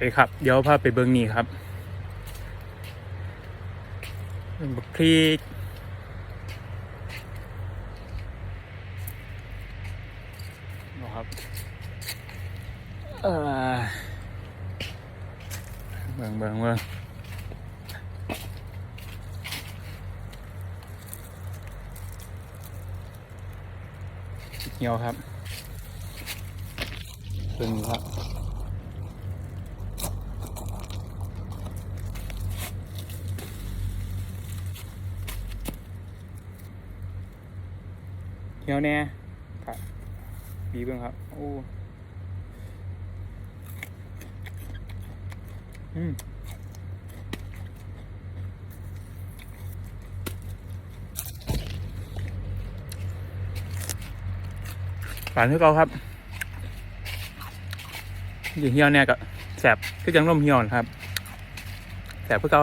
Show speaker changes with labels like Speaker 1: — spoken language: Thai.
Speaker 1: เคครับ เดี๋ยวพาไปเบิ้งนี่ครับบักพริกนะครับเออเบิ่งเบิ่งเบิ่งเหี่ยวครับเบิ่งครับ หี่ยวแน่ครับบีเบิ้งครับ โอ้อืมฝานคือเก่าครับอยู่เหี่ยวแน่ก็แสบคือจังลมเหี่ยวครับแสบคือเก่า